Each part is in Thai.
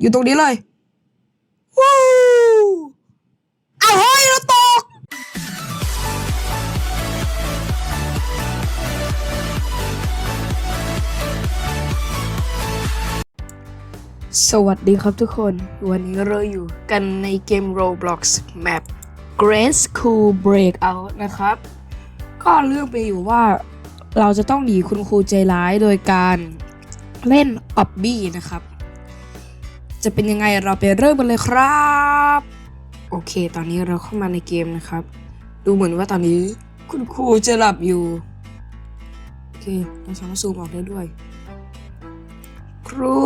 อยู่ตรงนี้เลยวู้เอาเฮ้ยเราตก สวัสดีครับทุกคน วันนี้เราอยู่กันในเกม Roblox Map Grand School Breakout นะครับ ก็เรื่องไปอยู่ว่าเราจะต้องหนีคุณครูใจร้ายโดยการเล่นออบบี้นะครับ จะเป็นยังไงเราไปเริ่มกันเลยครับ โอเค ตอนนี้เราเข้ามาในเกมนะครับ ดูเหมือนว่าตอนนี้คุณครูจะหลับอยู่ โอเคเราสามารถซูมออกได้ด้วย ครู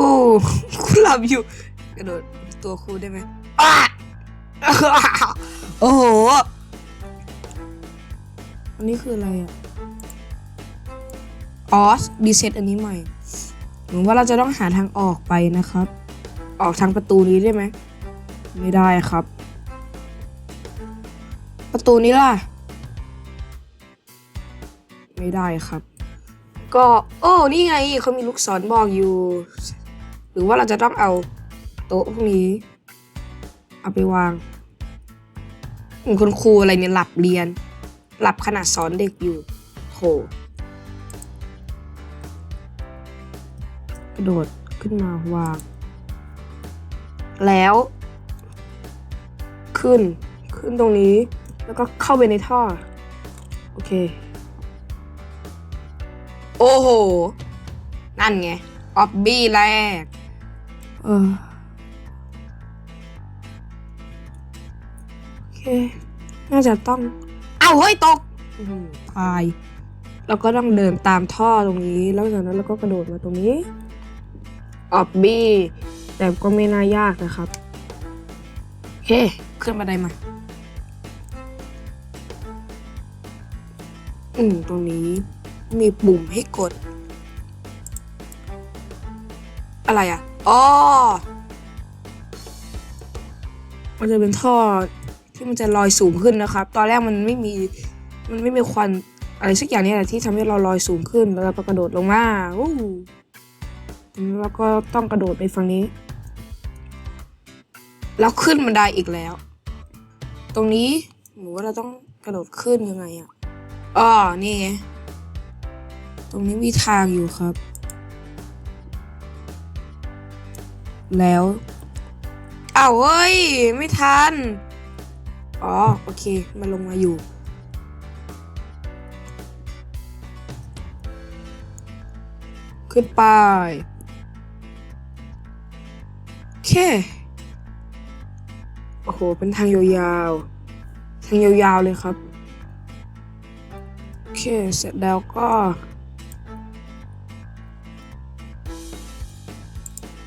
ครูหลับอยู่ กระโดดตัวครูได้ไหมอ้าโอ้โห อันนี้คืออะไรอะออสดีเซตอันนี้ใหม่เหมือนว่าเราจะต้องหาทางออกไปนะครับ ออกทางประตูนี้ได้ไหม ไม่ได้ครับ ประตูนี้ล่ะ ไม่ได้ครับ ก็ โอ้ นี่ไงเขามีลูกศรบอกอยู่ หรือว่าเราจะต้องเอาโต๊ะพวกนี้ เอาไปวางอืมคุณครูอะไรเนี่ยหลับเรียน หลับขนาดสอนเด็กอยู่โหกระโดดขึ้นมาวาง แล้ว ขึ้นขึ้นตรงนี้ แล้วก็เข้าไปในท่อ โอเค โอ้โห นั่นไงออบบี้แรก เออโอเค น่าจะต้อง เอ้าเฮ้ย ตกตายแล้วก็ต้องเดินตามท่อตรงนี้ แล้วจากนั้นเราก็กระโดดมาตรงนี้ออบบี้ แต่ก็ไม่น่ายากนะครับโอเคขึ้นบันไดมา อืม ตรงนี้มีปุ่มให้กด อะไรอะอ๋อมันจะเป็นท่อที่มันจะลอยสูงขึ้นนะครับ ตอนแรกมันไม่มี มันไม่มีควันอะไรสักอย่างนี่แหละที่ทำให้เราลอยสูงขึ้นแล้วเราก็กระโดดลงมาวู้แล้วก็ต้องกระโดดไปฝั่งนี้ แล้วขึ้นบันไดอีกแล้ว ตรงนี้หนูว่าเราต้องกระโดดขึ้นยังไงอะอ๋อนี่ไงตรงนี้มีทางอยู่ครับ แล้วอ้าวเฮ้ย ไม่ทัน อ๋อ โอเค มันลงมาอยู่ ขึ้นไปโอเค โห เป็นทางยาวๆ ทางยาวๆเลยครับ โอเค เสร็จแล้วก็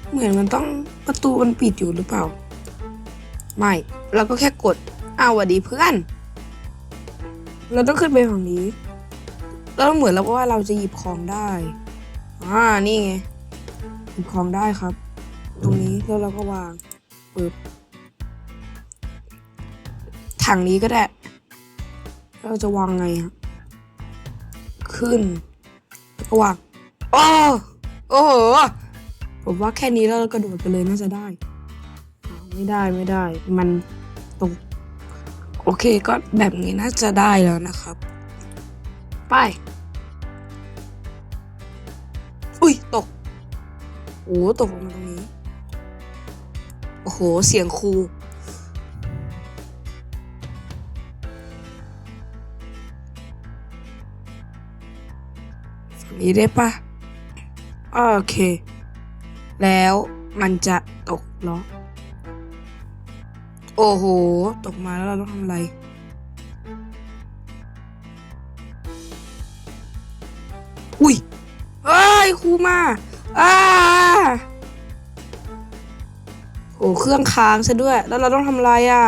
เหมือนมันต้องประตูมันปิดอยู่หรือเปล่า ไม่ เราก็แค่กด อ้าวสวัสดีเพื่อน เราต้องขึ้นไปฝั่งนี้ แล้วเหมือนแล้วว่าเราจะหยิบของได้ อ่า นี่ไง หยิบของได้ครับ ตรงนี้แล้วเราก็วางปึ๊บ ถังนี้ก็ได้ เราจะวางไงครับขึ้นวก็วางโอ้โอ้โหผมว่าแค่นี้แล้วเรากระโดดไปเลยน่าจะได้ ไม่ได้ไม่ได้ มันตกโอเคก็แบบนี้น่าจะได้แล้วนะครับ ไป อุ้ยตกโอ้ตกลงมาตรงนี้ โอ้โห เสียงครู นี้ได้ปะโอเค แล้วมันจะตกเหรอโอ้โห ตกมาแล้วเราต้องทำอะไรอุ้ยเอ้ยครูมาอ้าโอ้เครื่องค้างซะด้วย แล้วเราต้องทำอะไรอะ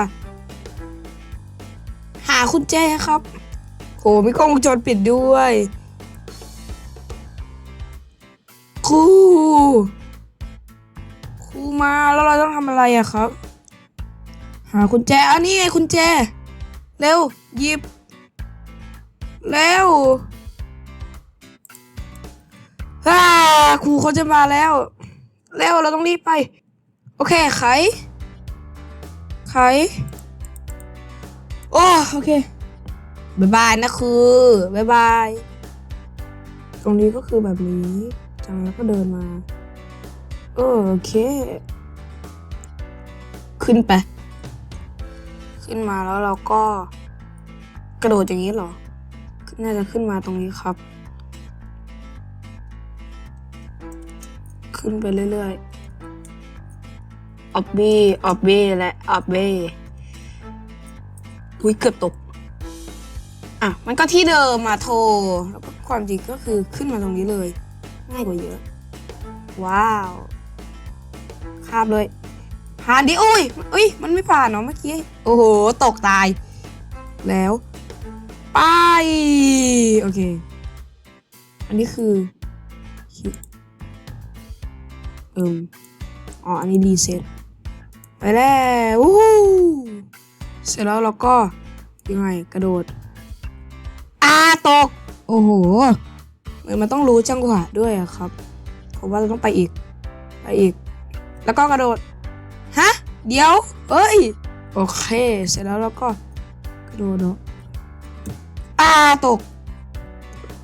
หาคุณแจครับโหมีกล้องวงจรปิดด้วย ครูครูมาแล้วเราต้องทำอะไรอะครับ หากุญแจอันนี้ไงกุญแจ เร็วหยิบ เร็วฮ่าครูเขาจะมาแล้ว เร็วเราต้องรีบไป โอเคไขไขโอ้โอเคบายบายนะคือบายบาย ตรงนี้ก็คือแบบนี้ จากนั้นก็เดินมาเออโอเค ขึ้นไป ขึ้นมาแล้วเราก็กระโดดอย่างนี้เหรอ น่าจะขึ้นมาตรงนี้ครับ ขึ้นไปเรื่อยๆ ออบบี้ออบบี้และออบบี้อุ้ยเกือบตก อะ มันก็ที่เดิมมาโทร แล้วก็ความจริงก็คือขึ้นมาตรงนี้เลย ง่ายกว่าเยอะ ว้าวข้ามเลยผ่านดิอุ้ยอุ้ย มันไม่ผ่านเนาะเมื่อกี้ โอ้โห ตกตาย แล้ว ไป โอเค อันนี้คือเอิมอ๋อ อันนี้รีเซ็ตไปแล้ววู้เสร็จแล้วเราก็ยังไงกระโดดอาตก โอ้โหเห มันต้องรู้จังหวะด้วยอะครับ ผมว่าเราต้องไปอีก ไปอีก แล้วก็กระโดด ฮะ เดี๋ยว เอ้ย โอเค เสร็จแล้วเราก็กระโดดเนาะตก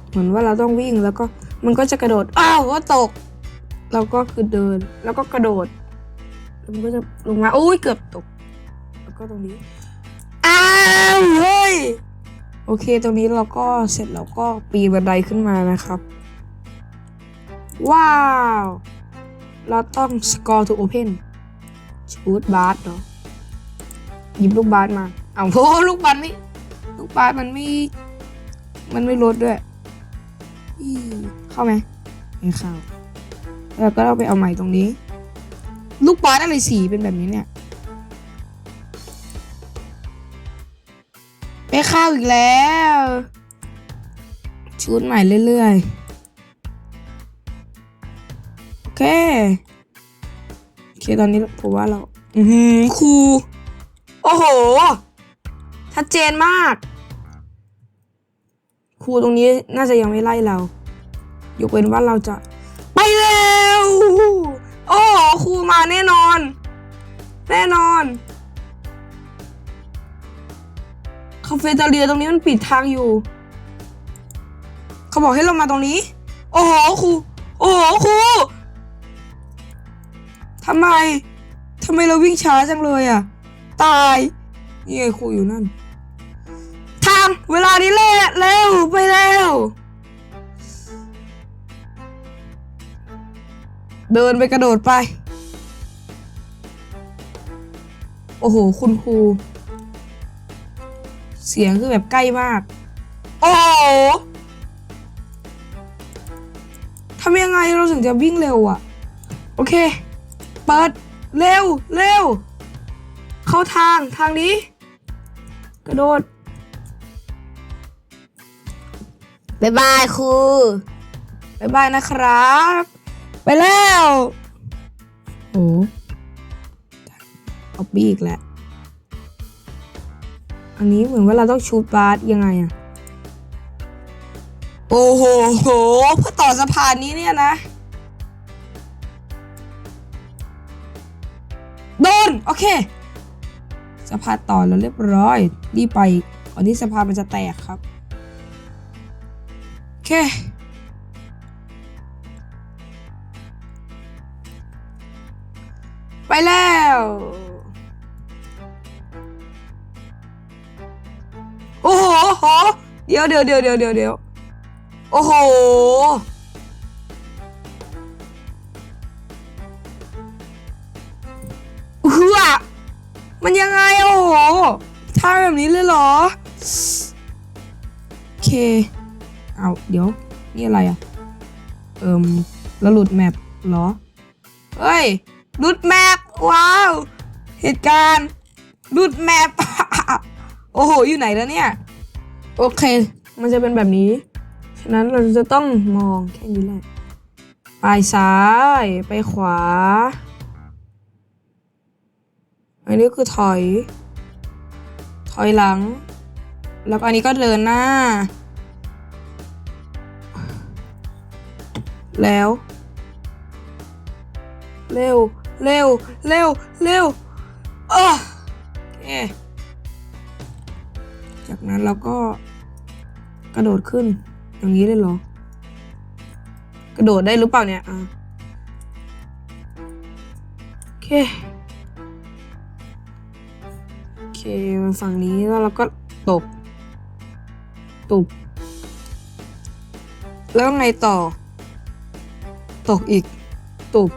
เหมือนว่าเราต้องวิ่งแล้วก็มันก็จะกระโดด อ้าวก็ตก เราก็คือเดิน แล้วก็กระโดด มันก็จะลงมาโอ้ยเกือบตก แล้วก็ตรงนี้ อ้าว เฮ้ย โอเค ตรงนี้เราก็เสร็จแล้วก็ปีนบันไดขึ้นมานะครับ ว้าว เราต้อง score to open ชูดบาสเนาะหยิบลูกบาสมาเอ้าวโหลูกบาสไม่ลูกบาสมันไม่ มันไม่ลดด้วยอีเข้าไหมไม่เข้าแล้วก็เราไปเอาใหม่ตรงนี้ ลูกบาสอะไรสีเป็นแบบนี้เนี่ย ไปเข้าอีกแล้ว ชุดใหม่เรื่อยๆ โอเค โอเค ตอนนี้ผมว่าเรา อือหือครู โอ้โห ชัดเจนมาก ครูตรงนี้น่าจะยังไม่ไล่เรา ยกเว้นว่าเราจะ ไปเร็ว โอ้โหครูมาแน่นอน แน่นอน คาเฟ่เตเรียตรงนี้มันปิดทางอยู่ เขาบอกให้เรามาตรงนี้ โอ้โหครู โอ้โหครูทำไมทำไมเราวิ่งช้าจังเลยอะ ตายนี่ไงครูอยู่นั่น ทางเวลานี้แหละเร็วไปเร็ว เดินไปกระโดดไป โอ้โห คุณครู เสียงคือแบบใกล้มาก โอ้โหทำยังไงเราถึงจะวิ่งเร็วอะโอเค เปิด เร็ว เร็ว เข้าทาง ทางนี้ กระโดดบายบายครูบายบายนะครับ ไปแล้ว โอ้เอาบีอีกแล้ว อันนี้เหมือนว่าเราต้องชูดบาสยังไงอะโอ้โหโหเพื่อต่อสะพานนี้เนี่ยนะ โดน โอเค สะพานต่อแล้วเรียบร้อยรีบไปก่อนที่สะพานมันจะแตกครับ โอเคไปแล้ว ดี๋ยวเดี๋ยวเดี๋ยวเดี๋ยวเดี๋ยวเดี๋ยวโอ้โห เฮือมันยังไง โอ้โหท่าแบบนี้เลยเหรอ โอเค เอาเดี๋ยว นี่อะไรอะ เอิมแล้วหลุดแมปเหรอ เฮ้ย หลุดแมป ว้าว เหตุการณ์ หลุดแมป โอ้โห อยู่ไหนแล้วเนี่ย โอเค มันจะเป็นแบบนี้ ฉะนั้นเราจะต้องมองแค่นี้แหละ ไปซ้าย ไปขวา อันนี้คือถอย ถอยหลัง แล้วอันนี้ก็เดินหน้า แล้ว เร็ว เร็ว เร็ว เร็วออโอเค จากนั้นเราก็กระโดดขึ้น อย่างนี้เลยเหรอ กระโดดได้หรือเปล่าเนี่ยอะโอเคโอเคมาฝั่งนี้แล้วเราก็ตกตุบแล้วไงต่อ ตกอีกตบ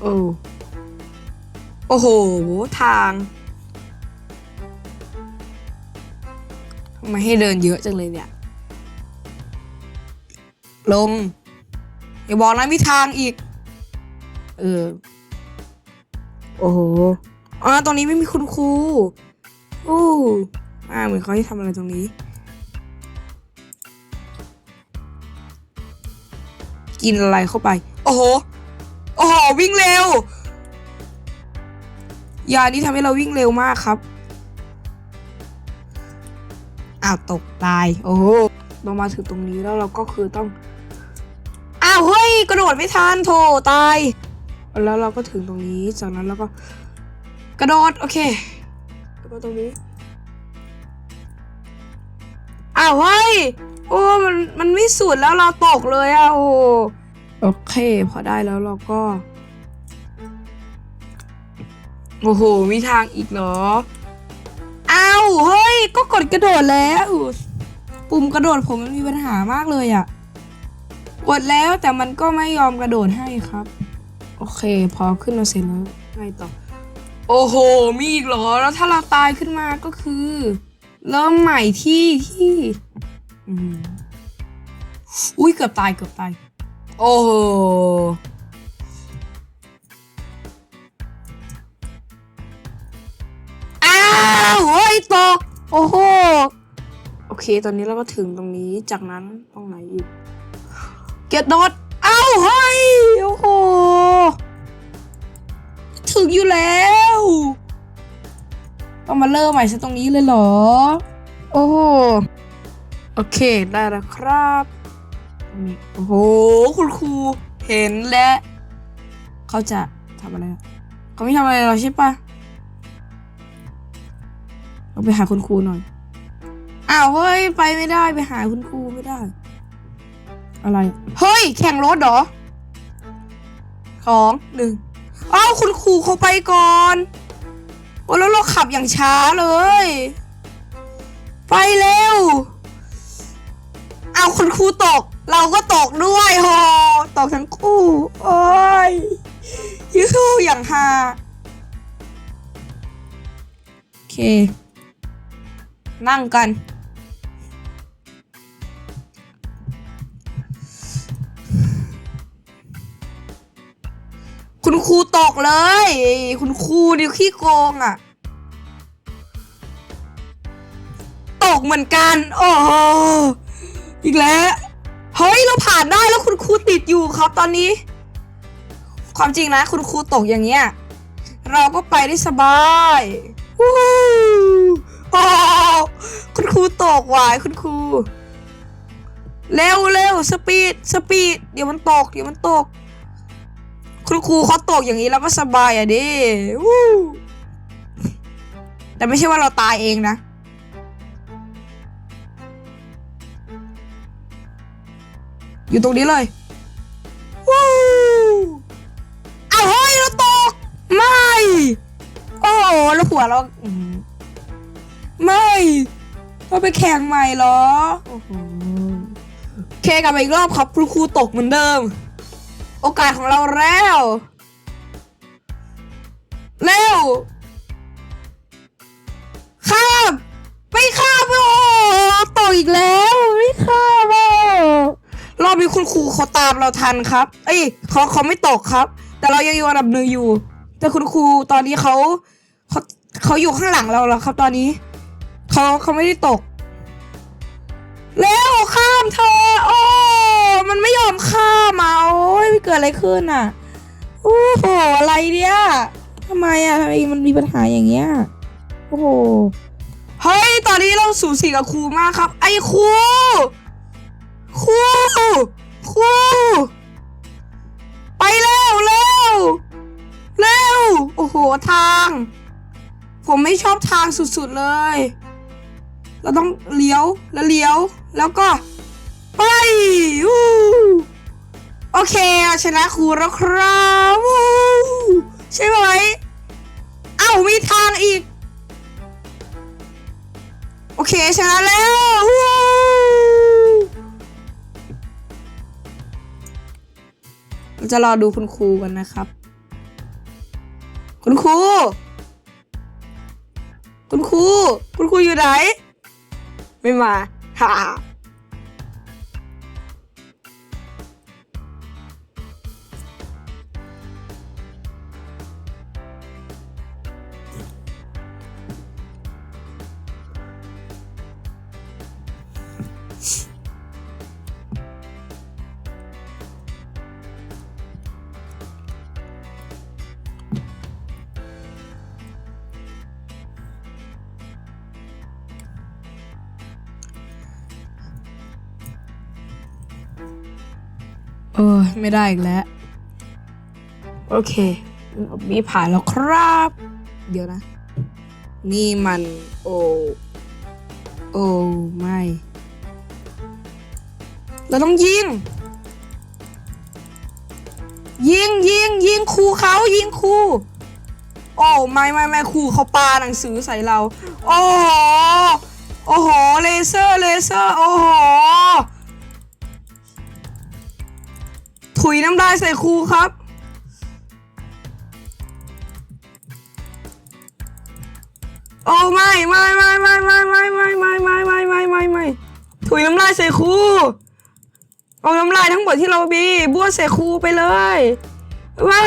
โอ้โอ้โห ทาง ทำไมให้เดินเยอะจังเลยเนี่ย ลง อย่าบอกนะมีทางอีก เออ โอ้โหอ่าตรงนี้ไม่มีคุณครูอู้อ่าเหมือนเขาให้ทำอะไรตรงนี้ กินอะไรเข้าไป โอ้โห โอ้โห วิ่งเร็ว ยานี้ทำให้เราวิ่งเร็วมากครับ อ้าวตกตาย โอ้โหเรามาถึงตรงนี้แล้วเราก็คือต้อง อ้าวเฮ้ยกระโดดไม่ทันโถตาย แล้วเราก็ถึงตรงนี้จากนั้นเราก็ กระโดดโอเคแล้วก็ตรงนี้อ้าวเฮ้ยโอ้มันมันไม่สุดแล้วเราตกเลยอะโอ้โอเค พอได้แล้วเราก็ โอ้โห มีทางอีกเหรออ้าว เฮ้ย ก็กดกระโดดแล้วปุ่มกระโดดผมมันมีปัญหามากเลยอะกดแล้วแต่มันก็ไม่ยอมกระโดดให้ครับ โอเค พอขึ้นมาเสร็จแล้วไงต่อ โอ้โห มีอีกเหรอ แล้วถ้าเราตายขึ้นมาก็คือ เริ่มใหม่ที่ที่อุ้ยเกือบตายเกือบตาย โอ้โห ตกโอ้โห โอเค ตอนนี้เราก็ถึงตรงนี้ จากนั้นตรงไหนอีก เกียรติโดดเอ้าเฮ้ย โอ้โห ถึงอยู่แล้ว ต้องมาเริ่มใหม่ซะตรงนี้เลยเหรอ โอ้โห โอเค ได้แล้วครับตรงนี้โอ้โห คุณครูเห็นและ เขาจะทำอะไรอะเขาไม่ทำอะไรเราใช่ปะ เราไปหาคุณครูหน่อย อ้าวเฮ้ยไปไม่ได้ไปหาคุณครูไม่ได้ อะไร เฮ้ย แข่งรถเหรอสองหนึ่งอ้าวคุณครูเขาไปก่อนโอ้แล้วเราขับอย่างช้าเลย ไปเร็วเอาคุณครูตก เราก็ตกด้วยโหตกทั้งคู่โอ้ยยูฮูอย่างฮาโอเค นั่งกัน คุณครูตกเลย คุณครูนี่ขี้โกงอะ ตกเหมือนกัน โอ้โหอีกแล้ว เฮ้ย เราผ่านได้แล้วคุณครูติดอยู่ครับตอนนี้ ความจริงนะ คุณครูตกอย่างเงี้ย เราก็ไปได้สบายวู้ โอ้คุณครูตกวายคุณครู เร็วเร็วสปีดสปีดเดี๋ยวมันตกเดี๋ยวมันตก คุณครูเขาตกอย่างนี้แล้วก็สบายอะดิวู้แต่ไม่ใช่ว่าเราตายเองนะ อยู่ตรงนี้เลยวู้เอาเฮ้ยเราตก ไม่ โอ้โหแล้วหัวเรา ไม่เราไปแข่งใหม่เหรอโอ้โหเคกลับมาอีกรอบครับคุณครูตกเหมือนเดิม โอกาสของเราแล้วเร็วข้ามไม่ข้ามโอ้โหตกอีกแล้วไม่ข้ามอะรอบนี้คุณครูเขาตามเราทันครับ เอ้ยเขาเขาไม่ตกครับ แต่เรายังอยู่อันดับหนึ่งอยู่ แต่คุณครูตอนนี้เขาเขาเขาอยู่ข้างหลังเราแล้วครับตอนนี้ เขาเขาไม่ได้ตกเร็วข้ามเธอ โอ้ มันไม่ยอมข้ามอะโอ้ยเกิดอะไรขึ้นอะโอ้โหอะไรเนี่ยทำไมอะทำไมมันมีปัญหาอย่างเงี้ยโอ้โหเฮ้ยตอนนี้เราสูสีกับครูมากครับ ไอ้ครูครูครูไปเร็วเร็วโอ้โหทาง ผมไม่ชอบทางสุดๆเลย เราต้องเลี้ยวแล้วเลี้ยว แล้วก็ไปวู้โอเคชนะครูแล้วครับใช่ไหมเอ้ามีทางอีก โอเคชนะแล้วเราจะรอดูคุณครูกันนะครับ คุณครู คุณครู คุณครูอยู่ไหน 明白？哈哈。 ไม่ได้อีกแล้ว โอเคมีผ่านแล้วครับ เดี๋ยวนะ นี่มัน โอ โอไม่ เราต้องยิง ยิงยิงยิงครูเขายิงครูโอ้ไม่ไม่ไม่ครูเขาปาหนังสือใส่เรา โอ้โหโอ้โหเลเซอร์เลเซอร์โอ้โห ถุยน้ำลายใส่ครูครับ โอ้ไม่ไม่ไม่ไม่ไม่ไม่ไม่ไม่ไม่ไม่ไม่ไม่ไม่ถุยน้ำลายใส่ครูเอาน้ำลายทั้งหมดที่เรามีบ้วนใส่ครูไปเลยไม่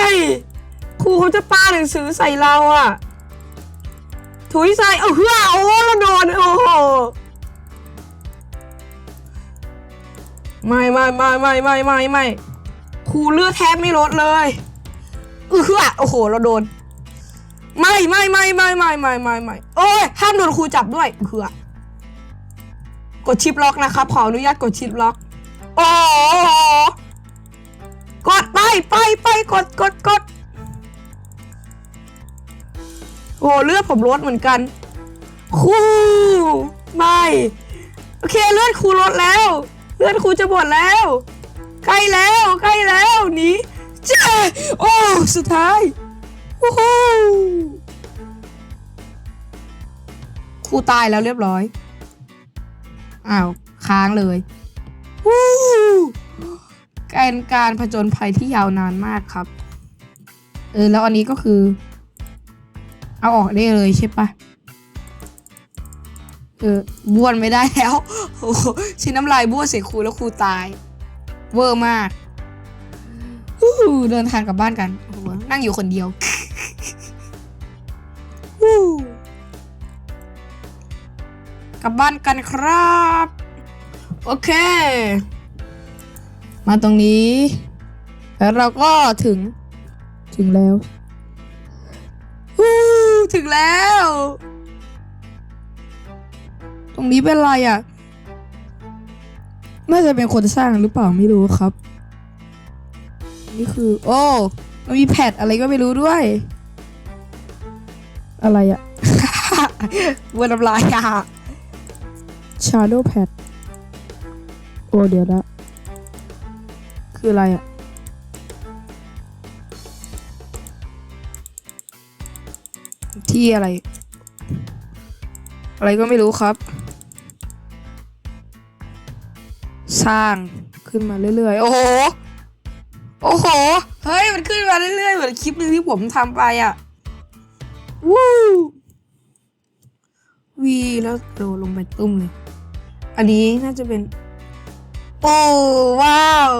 ครูเขาจะปาหนังสือใส่เราอะถุยใส่เอาเฮือโอ้เราโดนโอ้โหไม่ไม่ไม่ไม่ไม่ไม่ไม่ ครูเลือดแทบไม่ลดเลยเออโอ้โห เราโดน ไม่ไม่ไม่ไม่ไม่ไม่ไม่ไม่โอ้ยห้ามโดนครูจับด้วยเผื่อกดชิปล็อกนะครับ ขออนุญาตกดชิปล็อกโอ้กดไปไปไปกดกดกดโอ้เลือดผมลดเหมือนกันครูไม่โอเคเลือดครูลดแล้ว เลือดครูจะหมดแล้ว ใกล้แล้ว ใกล้แล้วหนีเจ้าโอ้สุดท้ายวู้ฮู้ครูตายแล้วเรียบร้อยอ้าวค้างเลยวู้การการผจญภัยที่ยาวนานมากครับ เออ แล้วอันนี้ก็คือ เอาออกได้เลยใช่ปะเออบ้วนไม่ได้แล้วโอ้ชิ้นน้ำลายบ้วนใส่ครูแล้วครูตาย เวอร์มาก เดินทางกลับบ้านกันโอ้โหนั่งอยู่คนเดียววู้กลับบ้านกันครับ โอเค มาตรงนี้ แล้วเราก็ถึง ถึงแล้ววู้ถึงแล้ว ตรงนี้เป็นอะไรอะน่าจะเป็นคนสร้างหรือเปล่าไม่รู้ครับ นี่คือ โอ้มันมีแพดอะไรก็ไม่รู้ด้วย อะไรอะวนน้ำลายอะ Shadow Pad โอ้เดี๋ยวนะคืออะไรอะที่อะไร อะไรก็ไม่รู้ครับ สร้างขึ้นมาเรื่อยๆ โอ้โห โอ้โห เฮ้ย มันขึ้นมาเรื่อยๆ เหมือนคลิปหนึงที่ผมทำไปอะวู้วีแล้วโดดลงไปตุ้มเลย อันนี้น่าจะเป็น โอ้ว้าว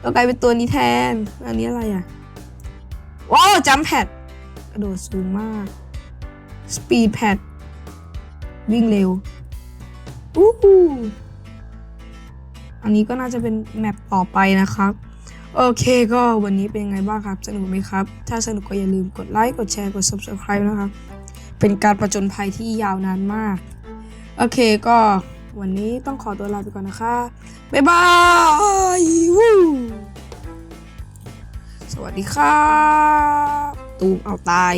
เรากลายเป็นตัวนี้แทน อันนี้อะไรอะ ว้าวจัมแพดกระโดดสูงมาก สปีดแพดวิ่งเร็วอู้หูอันนี้ก็น่าจะเป็นแมปต่อไปนะครับ โอเคก็วันนี้เป็นยังไงบ้างครับ สนุกไหมครับ ถ้าสนุกก็อย่าลืมกดไลค์ กดแชร์ กด subscribe นะครับ เป็นการประจนภัยที่ยาวนานมาก โอเคก็วันนี้ต้องขอตัวลาไปก่อนนะคะ บ๊ายบายวู้สวัสดีครับตูมเอาตาย